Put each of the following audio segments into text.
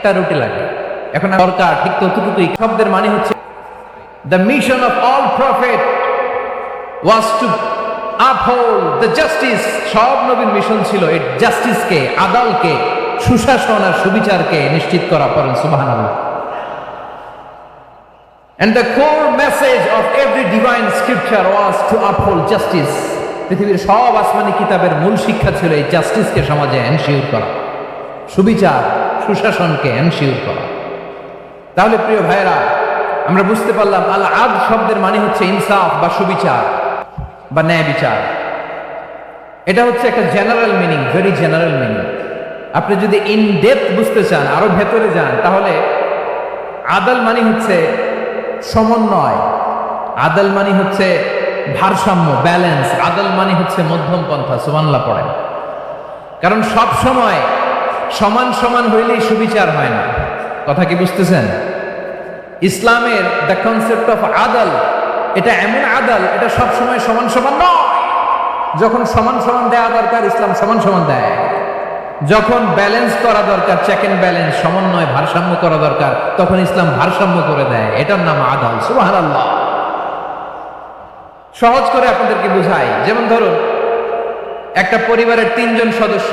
একটা রুটি লাগে। এখন দরকার, ঠিক ততটুকুই। শব্দের মানে হচ্ছে the mission of all prophet was to uphold the justice সব নবীর মিশন ছিল এই জাস্টিসকে আদালকে, সুশাসন আর সুবিচারকে নিশ্চিত করা পড়েন সুবহানাল্লাহ। And the core message of every divine scripture was to uphold justice. পৃথিবীর সব আসমানি কিতাবের মূল শিক্ষা ছিল এই জাস্টিসকে সমাজে এনশিওর করা। সুবিচার সুশাসনকে এনশিওর করা। তাহলে প্রিয় ভাইয়েরা, আমরা বুঝতে পারলাম আল আদ শব্দের মানে হচ্ছে ইনসাফ বা সুবিচার বা ন্যায় বিচার। এটা হচ্ছে একটা general meaning, very general meaning. আপনি যদি ইন ডেপথ বুঝতে চান, আরও ভেতরে যান, তাহলে আদাল মানে হচ্ছে সমন্বয়, আদাল মানে হচ্ছে ভারসাম্য, ব্যালেন্স, আদাল মানে হচ্ছে মধ্যম পন্থা সুমানলা পড়েন। কারণ সব সময় সমান সমান হইলেই সুবিচার হয় না। কথা কি বুঝতেছেন? ইসলামের দ্য কনসেপ্ট অফ আদাল, এটা এমন আদাল, এটা সব সময় সমান সমান নয়। যখন সমান সমান দেওয়া দরকার, ইসলাম সমান সমান দেয়। যখন ব্যালেন্স করা দরকার চেক এন্ড ব্যালেন্স সমন্বয়, ভারসাম্য করা দরকার, তখন ইসলাম ভারসাম্য করে দেয়। এটার নাম আদাল সুবাহ সহজ করে আপনাদেরকে বুঝাই। যেমন ধরুন, একটা পরিবারের তিনজন সদস্য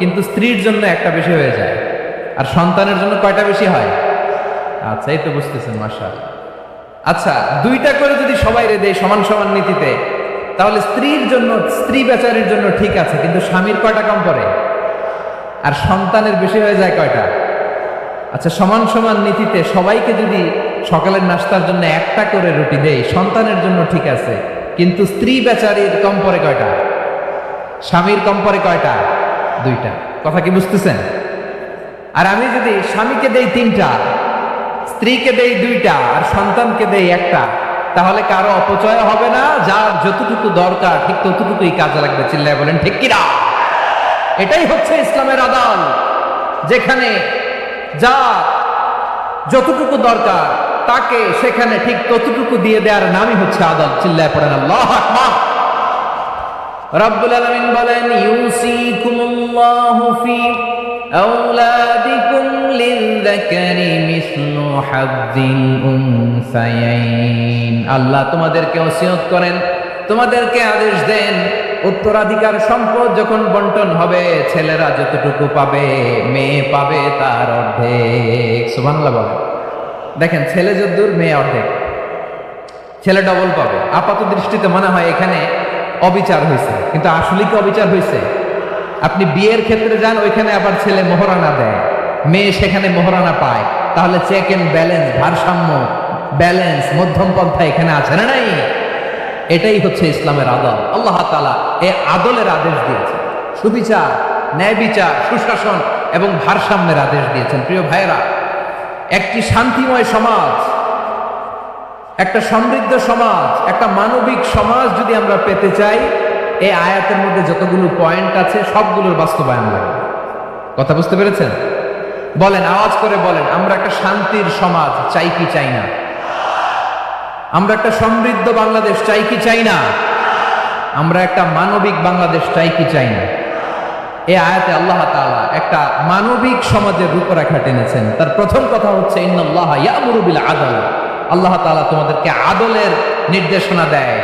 কিন্তু স্ত্রীর জন্য একটা বেশি হয়ে যায়। আর সন্তানের জন্য কয়টা বেশি হয়? আচ্ছা এই তো বুঝতেছেন মার্শাল আচ্ছা দুইটা করে যদি সবাই রে দেয় সমান সমান নীতিতে, তাহলে স্ত্রীর জন্য, স্ত্রী বেচারির জন্য ঠিক আছে, কিন্তু স্বামীর কয়টা কম পড়ে? আর সন্তানের বেশি হয়ে যায় কয়টা? আচ্ছা সমান সমান নীতিতে সবাইকে যদি সকালের নাস্তার জন্য একটা করে রুটি দেয়, সন্তানের জন্য ঠিক আছে, কিন্তু স্ত্রী বেচারির কম পরে কয়টা? স্বামীর কম পরে কয়টা? দুইটা। কথা কি বুঝতেছেন? আর আমি যদি স্বামীকে দেই তিনটা, স্ত্রীকে দেই দুইটা, আর সন্তানকে দেই একটা, তাহলে কারও অপচয় হবে না, যার যতটুকু দরকার, ঠিক ততটুকুই কাজে লাগবে, চিল্লায় বলেন, ঠিক কিনা? এটাই হচ্ছে ইসলামের আদাল, যেখানে যা যতটুকু দরকার, তাকে সেখানে ঠিক ততটুকু দিয়ে দেওয়ার নামই হচ্ছে আদাল, চিল্লায় পড়েন আল্লাহ রব্বুল আলামিন বলেন উনসায়াইন। আল্লাহ তোমাদেরকে ওসিয়ত করেন, তোমাদেরকে আদেশ দেন, উত্তরাধিকার সম্পদ যখন বন্টন হবে, ছেলেরা যতটুকু পাবে, মেয়ে পাবে তার অর্ধেক। সুবাংলা বলেন। দেখেন, ছেলে যদ্দূর, মেয়ে অর্ধেক। ছেলে ডবল পাবে। আপাত দৃষ্টিতে মনে হয় এখানে অবিচার হয়েছে। কিন্তু আসলে কি অবিচার হয়েছে? আপনি বিয়ের ক্ষেত্রে যান, ওইখানে আবার ছেলে মোহরানা দেয়। মেয়ে সেখানে মোহরানা পায়। তাহলে চেক এন্ড ব্যালেন্স ভারসাম্য ব্যালেন্স মধ্যম পন্থা এখানে আছে না নাই? এটাই হচ্ছে ইসলামের আদল। আল্লাহ তালা এ আদলের আদেশ দিয়েছে সুবিচার, ন্যায় বিচার, সুশাসন এবং ভারসাম্যের আদেশ দিয়েছেন। প্রিয় ভাইরা একটি শান্তিময় সমাজ একটা সমৃদ্ধ সমাজ, একটা মানবিক সমাজ যদি আমরা পেতে চাই, এই আয়াতের মধ্যে যতগুলো পয়েন্ট আছে, সবগুলোর বাস্তবায়ন লাগবে। কথা বুঝতে পেরেছেন? বলেন, আওয়াজ করে বলেন, আমরা একটা শান্তির সমাজ, চাই কি চাই না? আমরা একটা সমৃদ্ধ বাংলাদেশ, চাই কি চাই না? আমরা একটা মানবিক বাংলাদেশ, চাই কি চাই না? এই আয়াতে আল্লাহ তাআলা একটা মানবিক সমাজের রূপরেখা টেনেছেন। তার প্রথম কথা হচ্ছে, ইন্নাল্লাহ ইয়ামুরু বিল আদল। আল্লাহ তাআলা তোমাদেরকে আদলের নির্দেশনা দেয়,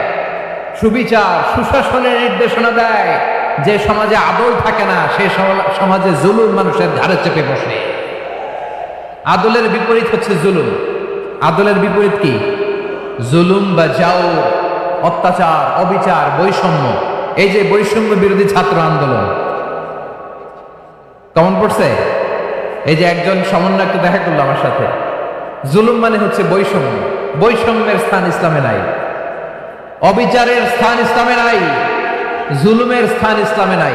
সুবিচার, সুশাসনের নির্দেশনা দেয়। যে সমাজে আদল থাকে না, সে সমাজে জুলুম মানুষের ধারে চেপে বসে। আদলের বিপরীত হচ্ছে জুলুম। আদলের বিপরীত কি? জুলুম বা যাও অত্যাচার, অবিচার, বৈষম্য। এই যে বৈষম্য বিরোধী ছাত্র আন্দোলন। কেমন পড়ছে? এই যে একজন সমন্বয় একটু দেখা করল আমার সাথে। জুলুম মানে হচ্ছে বৈষম্য। বৈষম্যের স্থান ইসলামে নাই। অবিচারের স্থান ইসলামে নাই। জুলুমের স্থান ইসলামে নাই।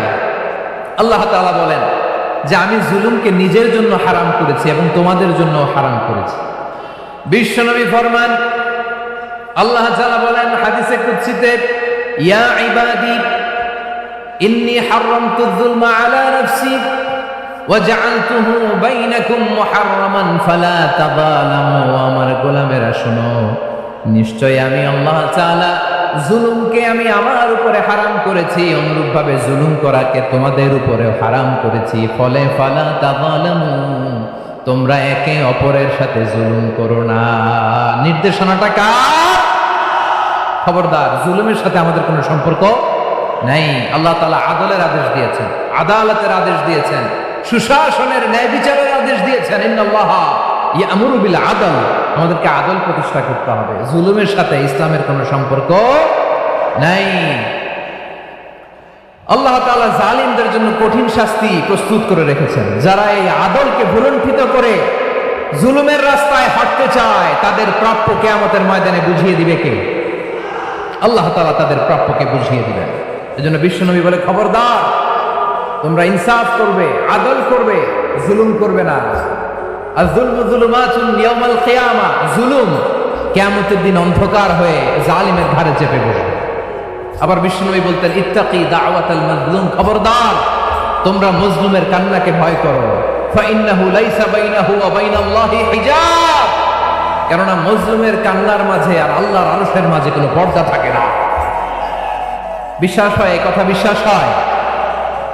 আল্লাহ তালা বলেন যে আমি জুলুমকে নিজের জন্য হারাম করেছি এবং তোমাদের জন্য হারাম করেছি। বিশ্বনবী ফরমান আল্লাহ তাআলা বলেন হাদিসে কুদসিতে, ইয়া ইবাদি, ইন্নী হারামতু যুলমা আলা নাফসি। وجعلته بينكم محرما فلا تظالموا আমার গোলামেরা শোনো নিশ্চয় আমি আল্লাহ তাআলা জুলুমকে আমি আমার উপরে হারাম করেছি অনুরূপভাবে জুলুম করাকে তোমাদের উপরে হারাম করেছি ফলে ফালা তাযালামু তোমরা একে অপরের সাথে জুলুম করো না নির্দেশনাটা কার খবরদার জুলুমের সাথে আমাদের কোনো সম্পর্ক নাই আল্লাহ তালা আদলের আদেশ দিয়েছেন আদালতের আদেশ দিয়েছেন সুশাসনের ন্যায় বিচারের আদেশ দিয়েছেন। আদল। আমাদেরকে আদল প্রতিষ্ঠা করতে হবে। জুলুমের সাথে ইসলামের কোনো সম্পর্ক নাই। আল্লাহ তাআলা জালিমদের জন্য কঠিন শাস্তি প্রস্তুত করে রেখেছেন। যারা এই আদলকে ভুলণ্ঠিত করে জুলুমের রাস্তায় হাঁটতে চায়, তাদের প্রাপ্য কেয়ামতের ময়দানে বুঝিয়ে দিবে কে? আল্লাহ তালা তাদের প্রাপ্যকে বুঝিয়ে দিবেন। এজন্য বিশ্বনবী বলে, খবরদার তোমরা ইনসাফ করবে, আদল করবে, জুলুম করবে না। আর জুলম জুলুমাতুন ইয়াউমাল কিয়ামা, জুলুম কিয়ামতের দিন অন্ধকার হয়ে জালিমের ঘাড়ে চেপে বসবে আবার বিষ্ণুনবী বলতেন, ইত্তাকি দাওয়াতাল মাজলুম, খবরদার, তোমরা মজলুমের কান্নাকে ভয় করো। ফাইন্নাহু লাইসা বাইনাহু ওয়া বাইনাল্লাহি হিজাব। কেননা মজলুমের কান্নার মাঝে আর আল্লাহর আরশের মাঝে কোনো পর্দা থাকে না। বিশ্বাস হয়, এই কথা বিশ্বাস হয়।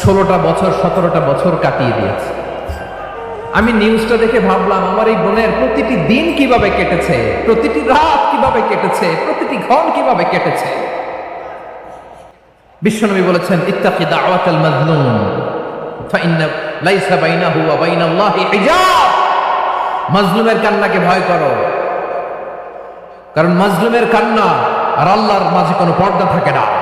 ষোলোটা বছর, সতেরোটা বছর কাটিয়ে দিয়েছে। আমি নিউজটা দেখে ভাবলাম, আমার এই বোনের প্রতিটি দিন কীভাবে কেটেছে, প্রতিটি রাত কীভাবে কেটেছে, প্রতিটি ঘর কীভাবে কেটেছে? বিশ্বনবী বলেছেন, ইত্তাকি দাওয়াতাল মাজলুম ফাইন্না লাইসা বাইনাহু মাজলুমের কান্নাকে ভয় করো। কারণ মাজলুমের কান্না আর আল্লাহর মাঝে কোনো পর্দা থাকে না।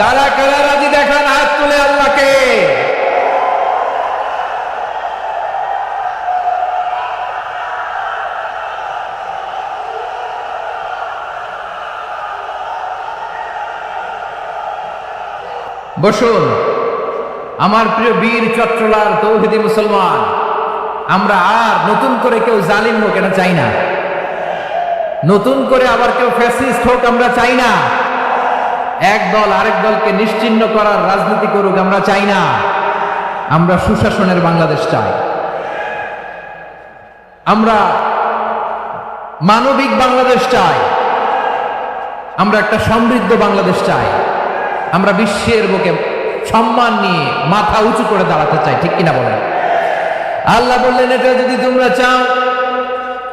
কারা কারা রাজি দেখান হাত তুলে আল্লাহকে? বসুন, আমার প্রিয় বীর চট্টলার তৌহিদি মুসলমান, আমরা আর নতুন করে কেউ জালিম হোক, এটা চাই না। নতুন করে আবার কেউ ফ্যাসিস্ট হোক, আমরা চাই না। এক দল আরেক দলকে নিশ্চিহ্ন করার রাজনীতি করুক, আমরা চাই না। আমরা সুশাসনের বাংলাদেশ চাই। আমরা মানবিক বাংলাদেশ চাই। আমরা একটা সমৃদ্ধ বাংলাদেশ চাই। আমরা বিশ্বের বুকে সম্মান নিয়ে মাথা উঁচু করে দাঁড়াতে চাই, ঠিক কিনা বলেন? আল্লাহ বললেন, এটা যদি তোমরা চাও,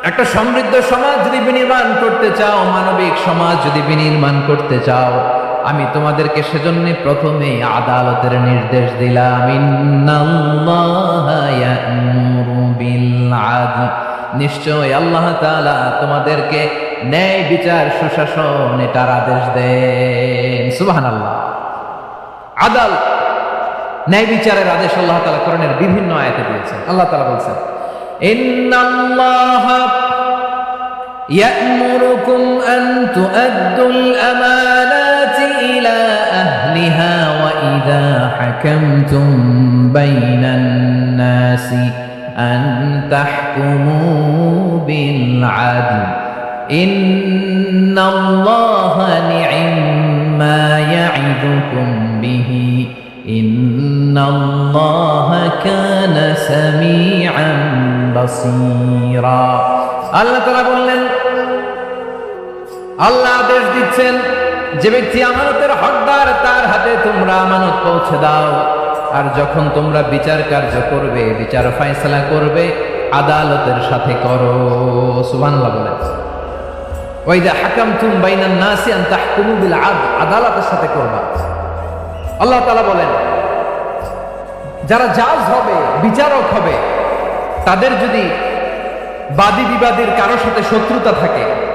একটা সমৃদ্ধ সমাজ যদি বিনির্মাণ করতে চাও, মানবিক সমাজ যদি বিনির্মাণ করতে চাও আমি তোমাদেরকে সেজন্য প্রথমে আদালতের নির্দেশ দিলাম ইন্নাল্লাহা ইয়া'মুরু বিল আদল নিশ্চয় আল্লাহ তাআলা তোমাদেরকে ন্যায় বিচার সুশাসন এটার আদেশ দেন সুবহানাল্লাহ আদাল ন্যায় বিচারের আদেশ আল্লাহ তাআলা কোরআনের বিভিন্ন আয়াতে দিয়েছেন আল্লাহ তাআলা বলছেন ইন্নাল্লাহা يأمركم أن تؤدوا الأمانات إلى أهلها وإذا حكمتم بين الناس أن تحكموا بالعدل إن الله نعم ما يعظكم به إن الله كان سميعا بصيرا আল্লাহ তারা বললেন আল্লাহ আদেশ দিচ্ছেন যে ব্যক্তি আমানতের হকদার, তার হাতে তোমরা আমানত পৌঁছে দাও। আর যখন তোমরা বিচার কার্য করবে, বিচার ফাইসলা করবে, আদালতের সাথে করো। সুবহানাল্লাহ বলেন। ওয়াইদা হাকামতুম বাইনান নাসি আন তাহকুমু আদল, আদালতের সাথে করবা। আল্লাহ তাআলা বলেন, যারা জাজ হবে, বিচারক হবে, তাদের যদি বাদী বিবাদের কারোর সাথে শত্রুতা থাকে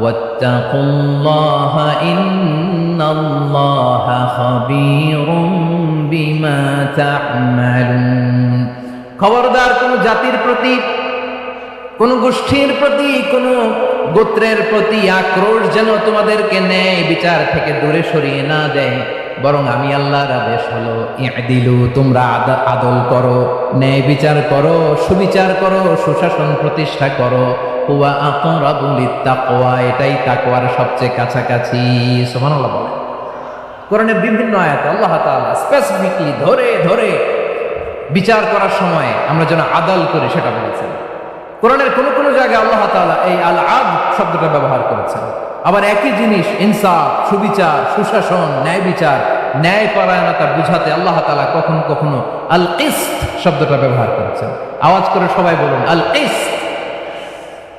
واتقوا الله إن الله خبير بما تعملون খবরদার কোন জাতির প্রতি কোন গোষ্ঠীর প্রতি কোন গোত্রের প্রতি আক্রোশ যেন তোমাদেরকে নেয় বিচার থেকে দূরে সরিয়ে না দেয় বরং আমি আল্লাহর আদেশ হলো দিলু তোমরা আদ- আদল করো ন্যায় বিচার করো সুবিচার করো সুশাসন প্রতিষ্ঠা করো হুয়া আকরাবুল তাকওয়া এটাই তাকওয়ার সবচেয়ে কাছাকাছি। সুবহানাল্লাহ বলে কোরআনের বিভিন্ন আয়াতে আল্লাহ তাআলা স্পেসিফিকলি ধরে ধরে বিচার করার সময় আমরা যেন আদাল করি সেটা বলেছেন। কোরআনের কোন কোন জায়গায় আল্লাহ তাআলা এই আল আদ শব্দটা ব্যবহার করেছেন। আবার একই জিনিস, ইনসাফ, সুবিচার, সুশাসন, ন্যায় বিচার ন্যায় পরায়ণতা বুঝাতে আল্লাহ তাআলা কখনো কখনো আল কিস্ত শব্দটা ব্যবহার করেছেন। আওয়াজ করে সবাই বলুন আল কিস্ত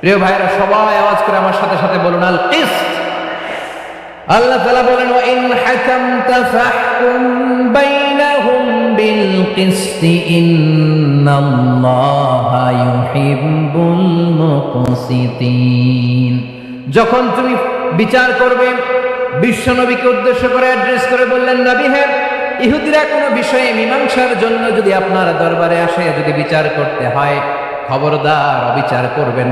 প্রিয় ভাইরা, সবাই আওয়াজ করে আমার সাথে সাথে বলুন, আল কিস্ত। আল্লাহ তাআলা বলেন ওয়া ইন হাকামতা ফাহকুম বাইনাহুম বিল কিসতি, ইন্নাল্লাহা ইউহিব্বুল মুকসিতিন। যখন তুমি বিচার করবে বিশ্বনবীকে উদ্দেশ্য করে অ্যাড্রেস করে বললেন, নবী হ্যাঁ ইহুদিরা কোনো বিষয়ে মীমাংসার জন্য যদি আপনার দরবারে আসে, যদি বিচার করতে হয়, খবরদার অবিচার করবেন